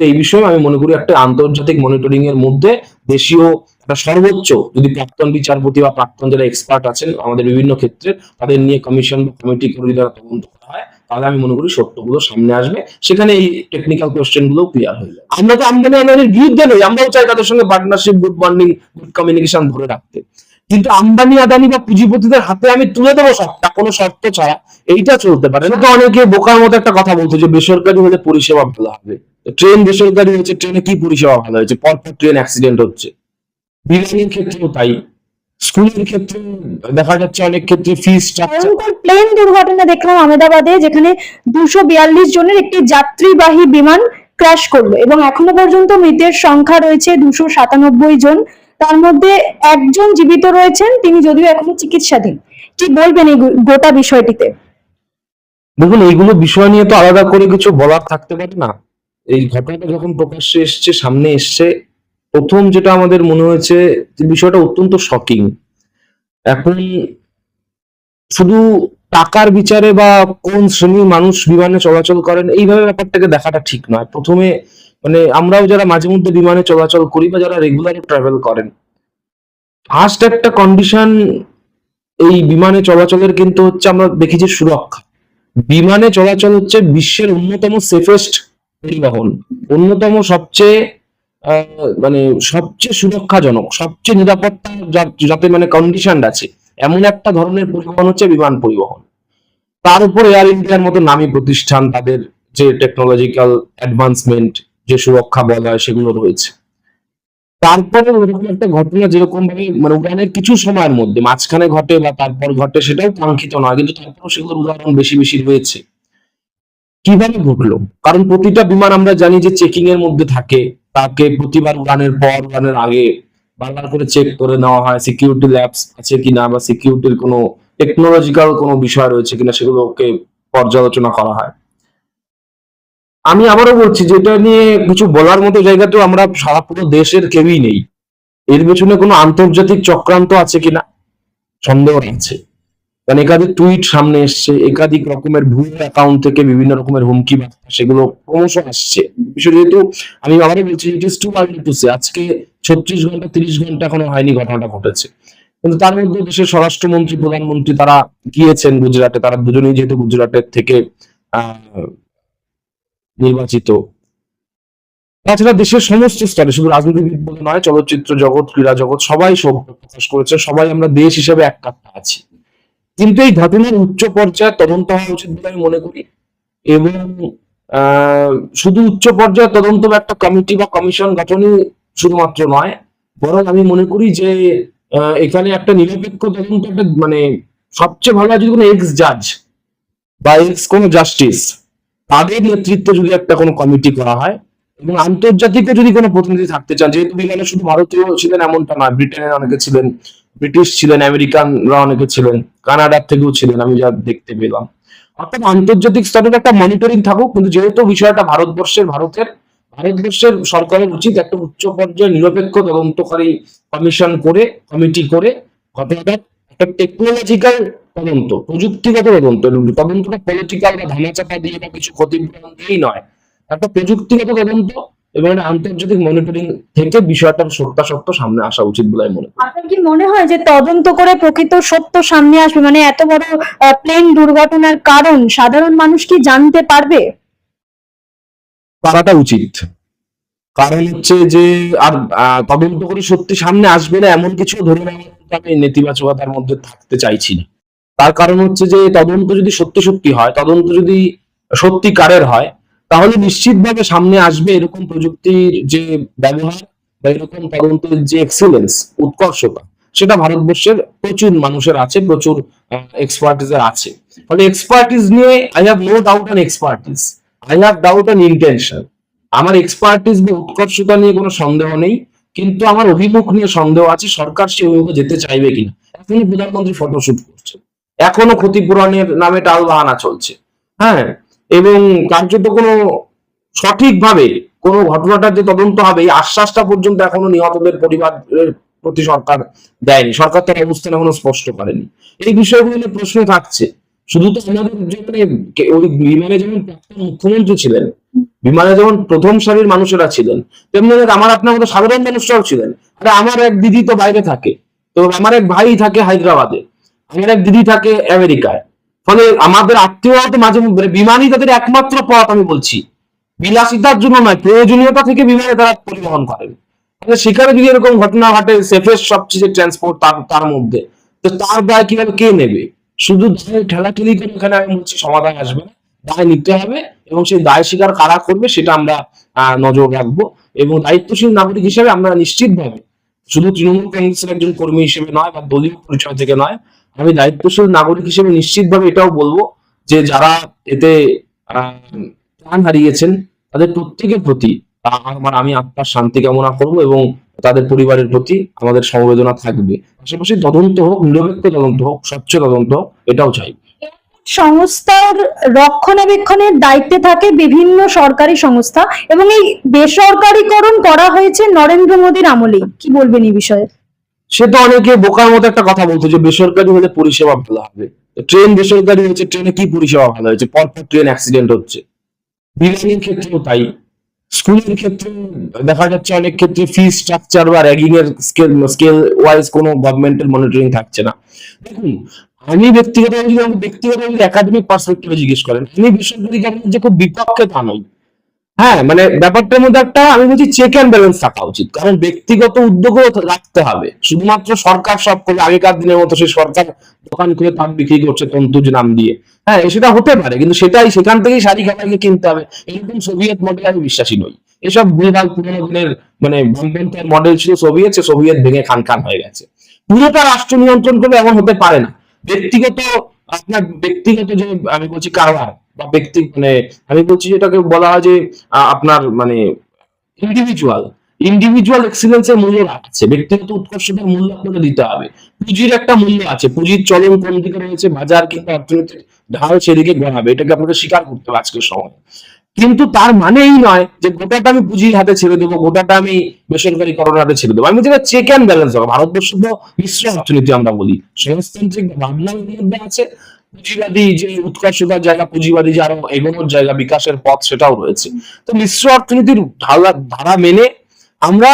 এই বিষয়ে আমি মনে করি একটা আন্তর্জাতিক মনিটরিং এর মধ্যে দেশীয় একটা সর্বোচ্চ যদি প্রাক্তন বিচারপতি বা প্রাক্তন যারা এক্সপার্ট আছেন আমাদের বিভিন্ন ক্ষেত্রে তাদের নিয়ে কমিশন বা কমিটি করে যদি তারা তদন্ত করা হয়, তাহলে আমি মনে করি সত্যগুলো সামনে আসবে। সেখানে এই টেকনিক্যাল কোয়েশ্চেনগুলো ক্লিয়ার হয়ে যাবে। আমরা তো আমদানি আমদানির বিরুদ্ধে নই, আমরাও চাই তাদের সঙ্গে partnership good bonding good communication ধরে রাখতে। কিন্তু আমদানি আদানি বা পুঁজিপতিদের হাতে আমি তুলে দেবো সবটা কোনো শর্ত ছাড়া এইটা চলতে পারে না। তো অনেকে বোকার মতো একটা কথা বলতো যে বেসরকারি হলে পরিষেবা ভালো হবে। ট্রেন বেসরকারি হচ্ছে ট্রেনে কি পরিষেবা ভালো হয়েছে? পরপর ট্রেন অ্যাক্সিডেন্ট হচ্ছে। বিমানের ক্ষেত্রেও তাই। স্কুলের ক্ষেত্রে দেখা যাচ্ছে অনেক ক্ষেত্রে ফিস স্ট্রাকচার প্লেন দুর্ঘটনা দেখলাম আহমেদাবাদে যেখানে দুশো বিয়াল্লিশ জনের একটি যাত্রীবাহী বিমান ক্র্যাশ করল এবং এখনও পর্যন্ত মৃতের সংখ্যা রয়েছে দুশো সাতানব্বই জন। তার মধ্যে একজন জীবিত রয়েছেন, তিনি যদিও এখনও চিকিৎসাধীন। কি বলবেন এই গোটা বিষয়টিতে? দেখুন, এইগুলো বিষয় নিয়ে তো আলাদা করে কিছু বলার থাকতে পারে না। এই ঘটনাটা যখন প্রকাশ্যে এসছে, সামনে এসছে, প্রথম যেটা আমাদের মনে হয়েছে, যে বিষয়টা অত্যন্ত শকিং এখন শুধু টাকার বিচারে বা কোন শ্রেণির মানুষ বিমানে চলাচল করেন, এইভাবে ব্যাপারটাকে দেখাটা ঠিক নয়। প্রথমে মানে আমরাও যারা মাঝে মধ্যে বিমানে চলাচল করি বা যারা রেগুলার ট্রাভেল করেন ফার্স্ট একটা কন্ডিশন এই বিমানে চলাচলের কিন্তু হচ্ছে আমরা দেখি যে সুরক্ষা। বিমানে চলাচল হচ্ছে বিশ্বের অন্যতম সেফেস্ট পরিবহন, অন্যতম সবচেয়ে মানে সবচেয়ে সুরক্ষাজনক, সবচেয়ে নিরাপত্তা যাতে মানে কন্ডিশন আছে, এমন একটা ধরনের পরিবহন হচ্ছে বিমান পরিবহন। তার উপর এয়ার ইন্ডিয়ার মতো নামী প্রতিষ্ঠান, তাদের যে টেকনোলজিক্যাল অ্যাডভান্সমেন্ট যে সুরক্ষা বলা হয় সেগুলো রয়েছে। তারপরে ওরকম একটা ঘটনা যেরকম ভাবে মানে উড়ানের কিছু সময়ের মধ্যে, মাঝখানে ঘটে বা তারপর ঘটে সেটাও কাঙ্ক্ষিত নয়, কিন্তু তারপরেও সেগুলোর উদাহরণ বেশি বেশি রয়েছে। কীভাবে ঘটলো? কারণ প্রতিটা বিমান আমরা জানি যে চেকিং এর মধ্যে থাকে, তাকে প্রতিবার উড়ানের পর, উড়ানের আগে বারবার করে চেক করে নেওয়া হয় সিকিউরিটি ল্যাবস আছে কিনা বা সিকিউরিটির কোনো টেকনোলজিক্যাল কোনো বিষয় রয়েছে কিনা সেগুলোকে পর্যালোচনা করা হয়। আমি আবারও বলছি যে এটা নিয়ে কিছু বলার মতো জায়গা তো আমরা সারা পুরো দেশের কেউই নেই। এর পেছনে কোনো আন্তর্জাতিক চক্রান্ত আছে কিনা? সন্দেহ আছে কারণ একাধিক টুইট সামনে এসছে, একাধিক রকমের ভুল অ্যাকাউন্ট থেকে বিভিন্ন রকমের হুমকি সেগুলো ক্রমশ আসছে। বিষয় যেহেতু আমি আবারও বলছি ইট ইস টু টু সে আজকে ছত্রিশ ঘণ্টা, তিরিশ ঘণ্টা এখনও হয়নি ঘটনাটা ঘটেছে। কিন্তু তার মধ্যে দেশের স্বরাষ্ট্রমন্ত্রী, প্রধানমন্ত্রী তারা গিয়েছেন গুজরাটে। তারা দুজনেই যেহেতু গুজরাটের থেকে, আহ নির্বাচিত। তাছাড়া দেশের সমস্ত স্তরে শুধু রাজনীতিবিদ বলে নয়, চলচ্চিত্র জগৎ, ক্রীড়া জগৎ, সবাই শোক প্রকাশ করেছে, সবাই আমরা দেশ হিসেবে এক কাঠা আছি। কিন্তু এই ঘটনার উচ্চ পর্যায়ে তদন্ত হওয়া উচিত বলে আমি মনে করি। এবং শুধু উচ্চ পর্যায়ে তদন্ত বা একটা কমিটি বা কমিশন গঠনই শুধুমাত্র নয়, বরং আমি মনে করি যে এখানে একটা নিরপেক্ষ তদন্ত, একটা মানে সবচেয়ে ভালো যদি কোনো এক্স জাজ বা এক্স কোনো জাস্টিস তাদের নেতৃত্বে যদি একটা কোনো কমিটি করা হয় এবং আন্তর্জাতিকে যদি কোনো প্রতিনিধি থাকতে চান, যেহেতু বিজ্ঞানে শুধু ভারতীয় ছিলেন এমনটা নয় ব্রিটেনের অনেকে ছিলেন, ব্রিটিশ ছিলেন, আমেরিকানরা অনেকে ছিলেন, কানাডার থেকেও ছিলেন, আমি যা দেখতে পেলাম। অর্থাৎ আন্তর্জাতিক স্তরের একটা মনিটরিং থাকুক, কিন্তু যেহেতু বিষয়টা ভারতবর্ষের, ভারতের, ভারতবর্ষের সরকারের উচিত একটা উচ্চ পর্যায়ে নিরপেক্ষ তদন্তকারী কমিশন করে কমিটি করে ঘটনাটার একটা টেকনোলজিক্যাল তদন্ত প্রযুক্তিগত তদন্ত তদন্তটা পলিটিক্যাল বা ধামাচাপা দিয়ে বা কিছু ক্ষতিপূরণ দিয়েই নয়। একটা প্রযুক্তিগত তদন্ত এবং একটা আন্তর্জাতিক মনিটরিং থেকে বিষয়টার সত্যাসত্য সামনে আসা উচিত বলে আমি মনে করি। আপনার কি মনে হয় যে তদন্ত করে প্রকৃত সত্য সামনে আসবে? মানে এত বড় প্লেন দুর্ঘটনার কারণ সাধারণ মানুষ কি জানতে পারবে? করাটা উচিত। কারণ হচ্ছে যে আর তদন্ত করে সত্যি সামনে আসবে না এমন কিছু ধরে নেওয়া আমি নেতিবাচকতার মধ্যে থাকতে চাইছি না। তার কারণ হচ্ছে যে তদন্ত যদি সত্যি সত্যি হয়, তদন্ত যদি সত্যিকারের হয়, তাহলে নিশ্চিতভাবে সামনে আসবে এরকম প্রযুক্তির যে ব্যবহার বা এরকম তদন্তের যে এক্সিলেন্স উৎকর্ষতা, সেটা ভারতবর্ষের প্রচুর মানুষের আছে, প্রচুর এক্সপার্টিসের আছে। ফলে এক্সপার্টিস নিয়ে I have no doubt an expertise I have doubt an intention আমার এক্সপার্টিস বা উৎকর্ষতা নিয়ে কোনো সন্দেহ নেই, কিন্তু আমার অভিমুখ নিয়ে সন্দেহ আছে, সরকার সে অভিমুখে যেতে চাইবে কিনা। এখনই প্রধানমন্ত্রী ফটোশুট করছে এখনও ক্ষতিপূরণের নামে টাল বাহানা চলছে। হ্যাঁ এবং কার্যত কোনো সঠিকভাবে কোনো ঘটনাটার যে তদন্ত হবে, এই আশ্বাসটা পর্যন্ত এখনও নিহতদের পরিবারের প্রতি সরকার দেয়নি। সরকার তার অবস্থান এখনও স্পষ্ট করেনি। এই বিষয়গুলো নিয়ে প্রশ্ন থাকছে। শুধু তো আমাদের যে মানে ওই বিমানে যেমন প্রাক্তন মুখ্যমন্ত্রী ছিলেন, বিমানে যেমন প্রথম সারির মানুষেরা ছিলেন, তেমনি আমার আপনার মতো সাধারণ মানুষরাও ছিলেন। আরে আমার এক দিদি তো বাইরে থাকে, তো আমার এক ভাই থাকে হায়দ্রাবাদে। আমার এক দিদি থাকে আমেরিকায়। ফলে আমাদের আত্মীয় মাঝে মানে বিমানই তাদের একমাত্র পথ আমি বলছি। বিলাসিতার জন্য নয়, প্রয়োজনীয়তা থেকে বিমানে তারা পরিবহন করেন। সেখানে যদি এরকম ঘটনা ঘটে সেফেস্ট সবচেয়ে ট্রান্সপোর্ট তার মধ্যে, তো তার দায় কীভাবে কে নেবে? শুধু ঠেলাঠেলি করে এখানে আমি বলছি, সমাধান আসবে না। দায় নিতে হবে এবং সেই দায় স্বীকার কারা করবে সেটা আমরা নজর রাখব এবং দায়িত্বশীল নাগরিক হিসেবে আমরা নিশ্চিতভাবে শুধু তৃণমূল কংগ্রেসের একজন কর্মী হিসেবে নয় বা দলীয় পরিচয় থেকে নয় আমি দায়িত্বশীল নাগরিক হিসেবে নিশ্চিতভাবে এটাও বলব যে যারা এতে প্রাণ হারিয়েছেন, তাদের প্রত্যেকের প্রতি আমার, আমি আত্মার শান্তি কামনা করব এবং তাদের পরিবারের প্রতি আমাদের সমবেদনা থাকবে। পাশাপাশি তদন্ত হোক, নিরপেক্ষ তদন্ত হোক, স্বচ্ছ তদন্ত হোক, এটাও চাই। সংস্থার রক্ষণাবেক্ষণের দায়িত্বে থাকে বিভিন্ন সরকারি সংস্থা এবং এই বেসরকারীকরণ করা হয়েছে নরেন্দ্র মোদীর আমলেই। কি বলবেন এই বিষয়ে? সে তো অনেকে বোকার মতো একটা কথা বলতো যে বেসরকারি হলে পরিষেবা ভালো হবে। ট্রেন বেসরকারি হয়েছে ট্রেনে কি পরিষেবা ভালো হয়েছে? পরপর ট্রেন অ্যাক্সিডেন্ট হচ্ছে? বিল্ডিং ক্ষেত্রেও তাই। স্কুলের ক্ষেত্রে দেখা যাচ্ছে অনেক ক্ষেত্রে ফি স্ট্রাকচার বা র্যাগিং এর স্কেল স্কেল ওয়াইজ কোনো গভর্নমেন্টের মনিটরিং থাকছে না। দেখুন, আমি ব্যক্তিগত ব্যক্তিগত একাডেমিক পার্সপেক্টিভে জিজ্ঞেস করেন, আমি বেসরকারিকরণের যে খুব বিপক্ষে তা নই হ্যাঁ মানে ব্যাপারটার মধ্যে একটা, আমি বলছি চেক অ্যান্ড ব্যালেন্স থাকা উচিত। কারণ ব্যক্তিগত উদ্যোগও রাখতে হবে। শুধুমাত্র সরকার সব করে আগেকার দিনের মতো সেই সরকার দোকান খুলে তাপ বিক্রি করছে তন্তুজ নাম দিয়ে। হ্যাঁ সেটা হতে পারে, কিন্তু সেটাই সেখান থেকেই শাড়ি খাবারকে কিনতে হবে। এরকম সোভিয়েত মডেল আমি বিশ্বাসী নই। এসব ভুলভাল পুরোনো দিনের মানে বামপন্থার মডেল ছিল সোভিয়েত, সে সোভিয়েত ভেঙে খান খান হয়ে গেছে। পুরোটা রাষ্ট্র নিয়ন্ত্রণ করবে এমন হতে পারে না। ব্যক্তিগত, আপনার ব্যক্তিগত যে, আমি বলছি কারবার বা ব্যক্তি মানে আমি বলছি যেটাকে বলা হয় যে আপনার মানে ইন্ডিভিজুয়াল ইন্ডিভিজুয়াল এক্সিলেন্সের মূল্য আছে ব্যক্তিগত উৎকর্ষতার মূল্য আপনাকে দিতে হবে। পুঁজির একটা মূল্য আছে। পুঁজির চলন কোন দিকে রয়েছে? বাজার কিন্তু অর্থনৈতিক ঢাল সেদিকে গড়াবে। এটাকে আপনাকে স্বীকার করতে হবে আজকের সময়। কিন্তু তার মানে এই নয় যে গোটাটা আমি পুঁজির হাতে ছেড়ে দেবো, গোটাটা আমি বেসরকারি করোনার হাতে ছেড়ে দেবো। আমি যেটা চেক অ্যান্ড ব্যালেন্স হবে। ভারতবর্ষ তো মিশ্র অর্থনীতি আমরা বলি। সমাজতান্ত্রিক ভাবনা মধ্যে আছে। পুঁজিবাদী যে উৎকর্ষতার জায়গা, পুঁজিবাদী যে আরও এগোনোর জায়গা, বিকাশের পথ সেটাও রয়েছে। তো মিশ্র অর্থনীতির ধারা মেনে আমরা,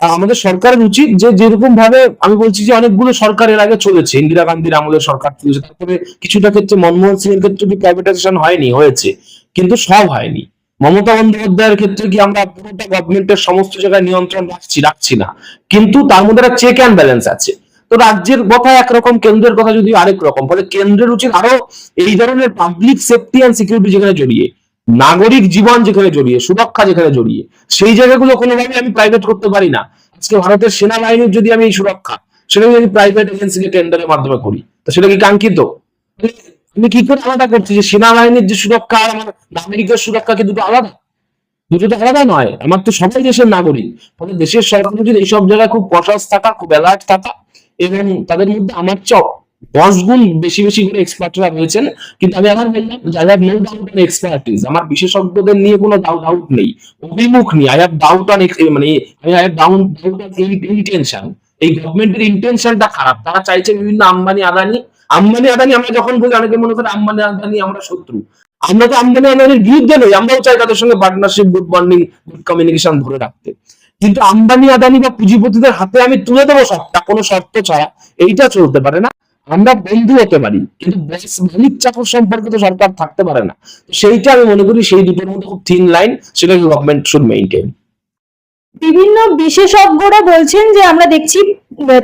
আমাদের সরকারের উচিত যে যেরকম ভাবে আমি বলছি যে অনেকগুলো সরকার এর আগে চলেছে, ইন্দিরা গান্ধীর আমলের সরকার চলেছে তারপরে কিছুটা ক্ষেত্রে মনমোহন সিং এর ক্ষেত্রে প্রাইভেটাইজেশন হয়নি? হয়েছে, কিন্তু সব হয়নি। মমতা বন্দ্যোপাধ্যায়ের ক্ষেত্রে কি আমরা পুরোটা গভর্নমেন্টের সমস্ত জায়গায় নিয়ন্ত্রণ রাখছি রাখছি না। কিন্তু তার মধ্যে একটা চেক অ্যান্ড ব্যালেন্স আছে। তো রাজ্যের কথা একরকম, কেন্দ্রের কথা যদি আরেক রকম, ফলে কেন্দ্রের উচিত আরও এই ধরনের পাবলিক সেফটি অ্যান্ড সিকিউরিটি যেখানে জড়িয়ে, নাগরিক জীবন যেখানে জড়িয়ে, সুরক্ষা যেখানে জড়িয়ে, সেই জায়গাগুলো কোনোভাবে আমি প্রাইভেট করতে পারি না। আজকে ভারতের সেনাবাহিনীর যদি আমি এই সুরক্ষা সেটা যদি প্রাইভেট এজেন্সিকে টেন্ডারের মাধ্যমে করি, তো সেটা কি কাঙ্ক্ষিত? আমি কি করে আলাদা করছি যে সেনাবাহিনীর যে সুরক্ষা আর আমার নাগরিকের সুরক্ষা কি দুটো আলাদা? দুটো তো আলাদা নয়, আমার তো সবাই দেশের নাগরিক। ফলে দেশের সরকার উচিত এইসব জায়গায় খুব কষাস থাকা, খুব অ্যালার্ট থাকা এবং তাদের মধ্যে আমার চক দশ গুণ বেশি বেশি করে এক্সপার্টরা রয়েছেন। কিন্তু আমি আবার বললাম I have no doubt on expertise আমার বিশেষজ্ঞদের নিয়ে কোনো ডাউট নেই, অভিমুখ নেই। আই হ্যাভ ডাউট অন মানে আমি I have down doubt on intention এই গভর্নমেন্টের ইন্টেনশনটা খারাপ। তারা চাইছে বিভিন্ন আম্বানি আদানি। আম্বানি আদানি আমরা যখন বলি, অনেকে মনে করে আম্বানি আদানি আমরা শত্রু। আমরা তো আমদানি আদানির বিরুদ্ধে নই, আমরাও চাই তাদের সঙ্গে partnership good bonding good communication ধরে রাখতে। কিন্তু আম্বানি আদানি বা পুঁজিপতিদের হাতে আমি তুলে দেবো সবটা কোনো শর্ত ছাড়া এইটা চলতে পারে না। আমরা বন্ধু হতে পারি, কিন্তু মালিক চাকর সম্পর্কে তো সরকার থাকতে পারে না। সেইটা আমি মনে করি সেই দুটোর মধ্যে খুব থিন লাইন সেটাকে গভর্নমেন্ট শুড মেইনটেইন বিভিন্ন বিশেষজ্ঞরা বলছেন যে আমরা দেখছি,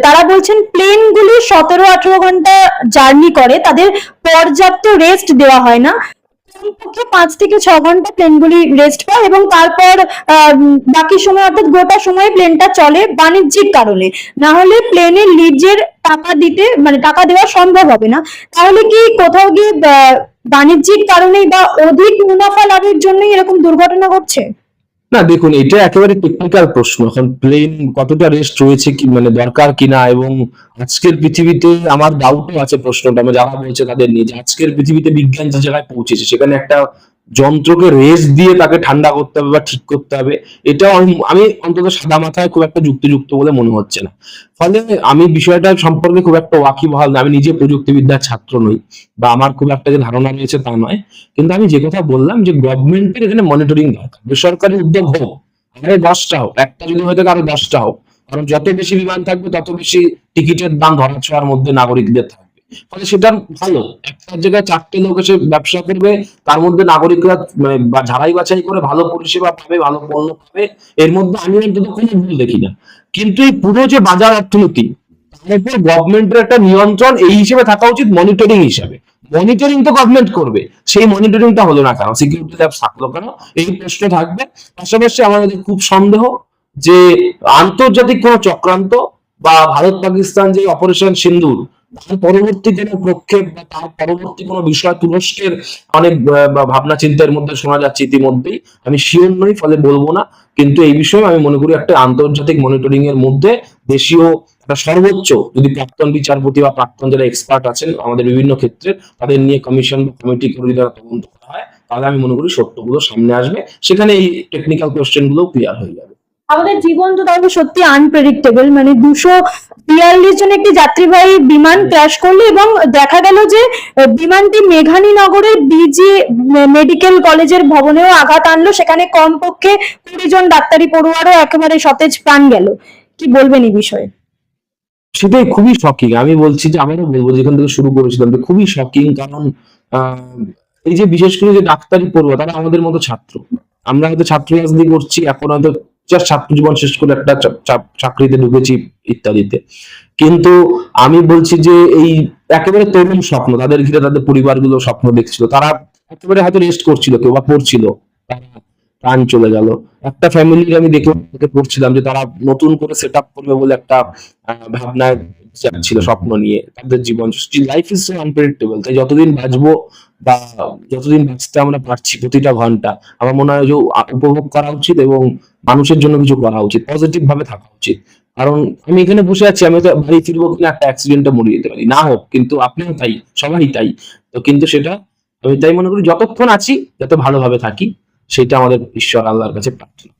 তারা বলছেন প্লেন গুলি সতেরো আঠারো ঘণ্টা জার্নি করে, তাদের পর্যাপ্ত রেস্ট দেওয়া হয় না। পাঁচ থেকে ছ ঘণ্টা প্লেনগুলি রেস্ট পায় এবং তারপর বাকি সময় অর্থাৎ গোটা সময় প্লেনটা চলে বাণিজ্যিক কারণে। না হলে প্লেনের লিজের টাকা দিতে মানে টাকা দেওয়া সম্ভব হবে না। তাহলে কি কোথাও গিয়ে বাণিজ্যিক কারণেই বা অধিক মুনাফা লাভের জন্যই এরকম দুর্ঘটনা ঘটছে? না, দেখুন, এটা একেবারে টেকনিক্যাল প্রশ্ন। এখন প্লেন কতটা রেস্ট রয়েছে কি মানে দরকার কিনা, এবং আজকের পৃথিবীতে আমার ডাউটও আছে প্রশ্নটা আমি যারা বলছে তাদের নিয়ে আজকের পৃথিবীতে বিজ্ঞান যে জায়গায় পৌঁছেছে, সেখানে একটা যন্ত্রকে রেস্ট দিয়ে তাকে ঠান্ডা করতে হবে বা ঠিক করতে হবে, এটাও আমি অন্তত সাদা মাথায় খুব একটা যুক্তিযুক্ত বলে মনে হচ্ছে না। ফলে আমি বিষয়টা সম্পর্কে খুব একটা ওয়াকি ওয়াকিবহাল না, আমি নিজে প্রযুক্তিবিদ্যার ছাত্র নই বা আমার খুব একটা যে ধারণা রয়েছে তা নয়। কিন্তু আমি যে কথা বললাম যে গভর্নমেন্টের এখানে মনিটরিং দরকার, বেসরকারি উদ্যোগ হোক, আরে দশটা হোক, একটা যদি হয়ে থাকে আরও দশটা হোক, কারণ যত বেশি বিমান থাকবে তত বেশি টিকিটের দাম ধরা ছোঁয়ার মধ্যে নাগরিকদের থাকবে। ফলে সেটা ভালো। একটা জায়গায় চারটে লোক এসে ব্যবসা করবে, তার মধ্যে নাগরিকরা মানে ঝাড়াই বাছাই করে ভালো পরিষেবা পাবে, ভালো পণ্য পাবে, এর মধ্যে আমি অন্তত কোনো ভুল দেখি না। কিন্তু এই পুরো যে বাজার অর্থনীতি, তার উপর গভর্নমেন্টের একটা নিয়ন্ত্রণ, এই হিসেবে থাকা উচিত মনিটরিং হিসাবে। মনিটরিং তো গভর্নমেন্ট করবে, সেই মনিটরিংটা হলো না কেন? সিকিউরিটি ল্যাব থাকল কেন? এই প্রশ্ন থাকবে। পাশাপাশি আমাদের খুব সন্দেহ যে আন্তর্জাতিক কোনো চক্রান্ত বা ভারত পাকিস্তান যে অপারেশন সিন্দুর পরবর্তী কোনো প্রক্ষেপ বা তার পরবর্তী কোনো বিষয় তুরস্কের অনেক ভাবনা চিন্তার মধ্যে শোনা যাচ্ছে ইতিমধ্যেই। আমি শিওর নই, ফলে বলব না। কিন্তু এই বিষয়ে আমি মনে করি একটা আন্তর্জাতিক মনিটরিং এর মধ্যে দেশীয় একটা সর্বোচ্চ, যদি প্রাক্তন বিচারপতি বা প্রাক্তন যারা এক্সপার্ট আছেন আমাদের বিভিন্ন ক্ষেত্রে, তাদের নিয়ে কমিশন বা কমিটি করে যদি তদন্ত করা হয়, তাহলে আমি মনে করি সত্যগুলো সামনে আসবে। সেখানে এই টেকনিক্যাল কোয়েশ্চেনগুলো ক্লিয়ার হয়ে যাবে। আমাদের জীবন তো তাহলে সত্যি আনপ্রেডিক্টেবল মানে দুশো বিয়াল্লিশ জন একটি যাত্রীবাহী বিমান ক্র্যাশ করল এবং দেখা গেল যে বিমানটি মেঘানী মেঘানীনগরের বিজি মেডিকেল কলেজের ভবনেও আঘাত আনলো। সেখানে কমপক্ষে কুড়ি জন ডাক্তারি পড়ুয়ারও একেবারে সতেজ প্রাণ গেল। কি বলবেন এই বিষয়ে? সেটাই খুবই শকিং আমি বলছি যে আবারও বলব যেখান থেকে শুরু করেছিলাম যে, খুবই শকিং কারণ এই যে বিশেষ করে যে ডাক্তারি পড়ুয়া, তারা আমাদের মতো ছাত্র। আমরা হয়তো ছাত্র রাজনীতি করছি, এখন হয়তো জাস্ট ছাত্র জীবন শেষ করে একটা চাকরিতে ঢুকেছি ইত্যাদিতে। কিন্তু আমি বলছি যে এই একেবারে তরুণ স্বপ্ন, তাদের ঘিরে তাদের পরিবারগুলো স্বপ্ন দেখছিল। তারা একেবারে হয়তো রেস্ট করছিল, কেউ বা পড়ছিল। প্রাণ চলে গেল। একটা ফ্যামিলির আমি তাকে পড়ছিলাম যে তারা নতুন করে সেট আপ করবে বলে একটা ভাবনায় ছিল, স্বপ্ন নিয়ে। তাদের জীবন লাইফ ইজ আনপ্রেডিক্টেবল তাই যতদিন বাঁচবো বা যতদিন বাঁচতে আমরা পারছি প্রতিটা ঘণ্টা, আমার মনে হয় যে উপভোগ করা উচিত এবং মানুষের জন্য কিছু করা উচিত পজিটিভ ভাবে থাকা উচিত। কারণ আমি এখানে বসে আছি, আমি তো বাড়ি ফিরবো কিনা একটা অ্যাক্সিডেন্টে মরে যেতে পারি। না হোক, কিন্তু আপনিও তাই, সবাই তাই। তো কিন্তু সেটা, আমি তাই মনে করি, যতক্ষণ আছি, যাতে ভালোভাবে থাকি। সেটা আমাদের ঈশ্বর আল্লাহর কাছে প্রার্থনা।